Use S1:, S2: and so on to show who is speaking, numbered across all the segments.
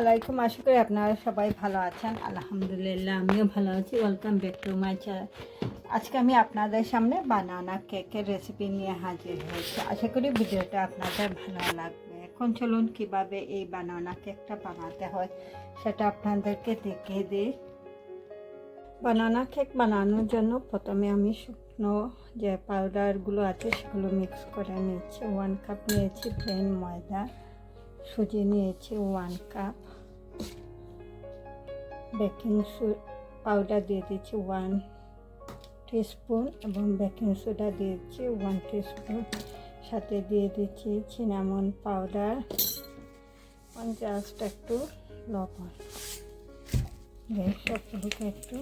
S1: আলাইকুম, আশা করি আপনারা সবাই ভালো আছেন। আলহামদুলিল্লাহ, আমিও ভালো আছি। Welcome back to my channel আজকে আমি আপনাদের সামনে বানানা কেকের রেসিপি নিয়ে হাজির হয়েছি। আশা করি ভিডিওটা আপনাদের ভালো লাগবে। এখন চলুন কীভাবে এই বানানা কেকটা বানাতে হয়, সেটা আপনাদেরকে দেখিয়ে দিই। বানানা কেক বানানোর জন্য প্রথমে আমি শুকনো যে পাউডারগুলো আছে, সেগুলো মিক্স করে নিচ্ছি। ওয়ান কাপ নিয়েছি প্লেন ময়দা। সুজি নিয়েছি ওয়ান কাপ বেকিং পাউডার দিয়ে দিচ্ছি ওয়ান টিস্পুন এবং বেকিং সোডা দিয়েছি ওয়ান টিস্পুন সাথে দিয়ে দিচ্ছি সিনামন পাউডার জাস্ট একটু লবণ। সবগুলোকে একটু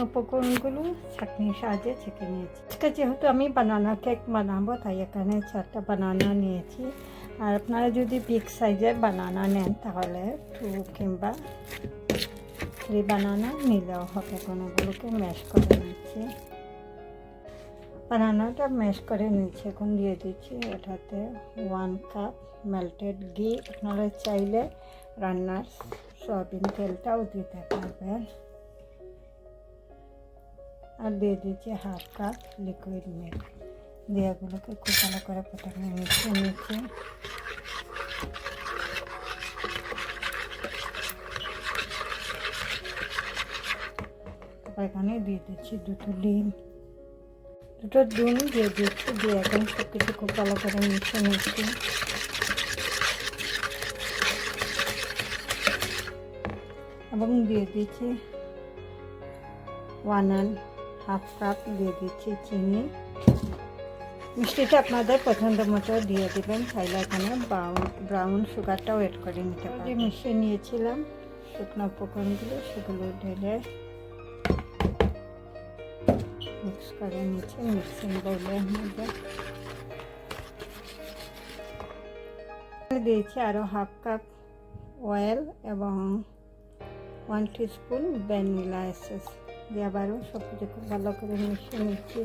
S1: শুকনো উপকরণগুলো ছাঁকনির সাহায্যে ছেঁকে নিয়েছি। আজকে যেহেতু আমি বানানা কেক বানাবো, তাই এখানে চারটা বানানা নিয়েছি। আর আপনারা যদি বিগ সাইজের বানানা নেন, তাহলে টু কিংবা থ্রি বানানা নিলেও হবে। কোনোগুলোকে ম্যাশ করে নিচ্ছি। বানানাটা ম্যাশ করে নিচ্ছি এখন দিয়ে দিচ্ছি এটাতে ওয়ান কাপ মেল্টেড ঘি আপনারা চাইলে রান্নার সয়াবিন তেলটাও দিতে পারবেন। আর দিয়ে দিচ্ছি হাফ কাপ লিকুইড মিল্ক দিয়ে এগুলোকে খুব ভালো করে প্রথমে মিশিয়ে নিচ্ছি তারপর এখানে দিয়ে দিচ্ছি দুটো ডিম। দুটো ডিম দিয়ে দিচ্ছি, দিয়ে এখন সব কিছু খুব ভালো করে মিশিয়ে নিচ্ছি। এবং দিয়ে দিচ্ছি ওয়ান অ্যান্ড হাফ কাপ দিয়ে দিচ্ছি চিনি। মিষ্টিটা আপনাদের পছন্দ মতো দিয়ে দেবেন চাইলে এখানে ব্রাউন ব্রাউন সুগারটাও এড করে নিতে পারি মিশিয়ে নিয়েছিলাম শুকনো উপকরণগুলো সেগুলো ঢেলে মিক্স করে নিচ্ছি মিক্সিং মধ্যে। দিয়েছি আরও হাফ কাপ অয়েল এবং ওয়ান স্পুন ভ্যানিলা এসেস দিয়ে আবারও সব কিছু খুব ভালো করে মিশিয়ে নিচ্ছি।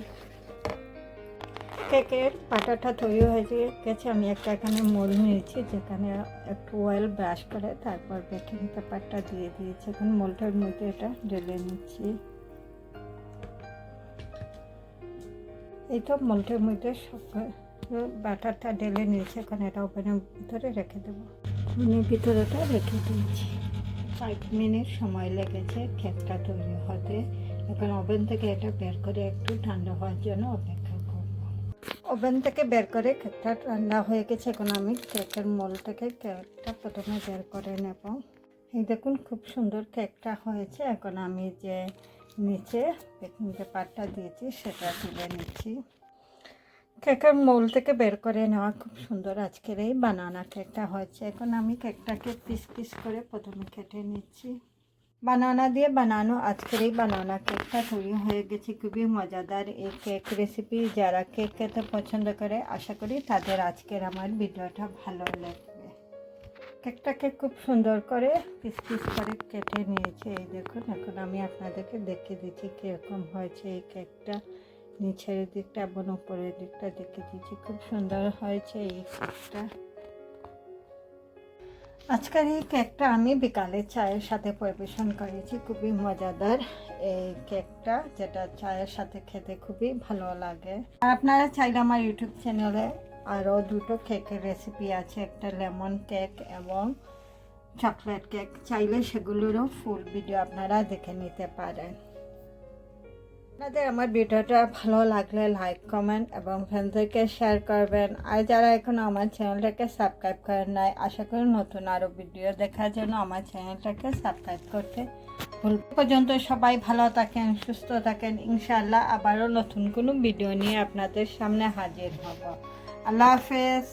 S1: কেকের পাটাটা তৈরি হয়ে গেছে, আমি একটা এখানে মোল নিয়েছি, যেখানে একটু অয়েল ব্রাশ করে তারপর বেকিং পেপারটা দিয়ে দিয়েছি। এখন মোলটার মধ্যে এটা ঢেলে নিচ্ছি। এই তো মোলটার মধ্যে সব ব্যাটারটা ঢেলে নিয়েছি, এখন এটা ওভেনের ভিতরে রেখে দেবো। ওভেনের ভিতরেটা রেখে দিয়েছি। ফাইভ মিনিট সময় লেগেছে কেকটা তৈরি হতে। এখন ওভেন থেকে এটা বের করে একটু ঠান্ডা হওয়ার জন্য অপেক্ষা করব। ওভেন থেকে বের করে কেকটা ঠান্ডা হয়ে গেছে, এখন আমি কেকের মোল থেকে কেকটা প্রথমে বের করে নেব। এই দেখুন, খুব সুন্দর কেকটা হয়েছে। এখন আমি যে নিচে বেকিং পেপারটা দিয়েছি, সেটা তুলে নিচ্ছি। কেকের মোল থেকে বের করে নেওয়া খুব সুন্দর আজকের এই বানানা কেকটা হয়েছে। এখন আমি কেকটাকে পিস পিস করে প্রথমে কেটে নিচ্ছি। বানানা দিয়ে বানানো আজকের এই বানানা কেকটা তৈরি হয়ে গেছে, খুবই মজাদার এই কেক রেসিপি যারা কেক খেতে পছন্দ করে, আশা করি তাদের আজকের আমার ভিডিওটা ভালো লাগবে। কেকটাকে খুব সুন্দর করে পিস পিস করে কেটে নিয়েছে। এই দেখুন, এখন আমি আপনাদেরকে দেখিয়ে দিচ্ছি কীরকম হয়েছে এই কেকটা। নিচের দিকটা, এবং উপরের দিকটা দেখে দিচ্ছি খুব সুন্দর হয়েছে এই কেকটা আজকের এই কেকটা আমি বিকালে চায়ের সাথে পরিবেশন করেছি, খুবই মজাদার এই কেকটা, যেটা চায়ের সাথে খেতে খুবই ভালো লাগে। আর আপনারা চাইলে আমার ইউটিউব চ্যানেলে আরও দুটো কেকের রেসিপি আছে, একটা লেমন কেক এবং চকলেট কেক চাইলে সেগুলোরও ফুল ভিডিও আপনারা দেখে নিতে পারেন। আপনাদের আমার ভিডিওটা ভালো লাগলে লাইক কমেন্ট এবং ফ্রেন্ডদেরকে শেয়ার করবেন। আর যারা এখনও আমার চ্যানেলটাকে সাবস্ক্রাইব করেন নাই, আশা করি নতুন আরও ভিডিও দেখার জন্য আমার চ্যানেলটাকে সাবস্ক্রাইব করতে ভুল পর্যন্ত সবাই ভালো থাকেন, সুস্থ থাকেন। ইনশাআল্লাহ আবারও নতুন কোনো ভিডিও নিয়ে আপনাদের সামনে হাজির হব। আল্লাহ হাফেজ।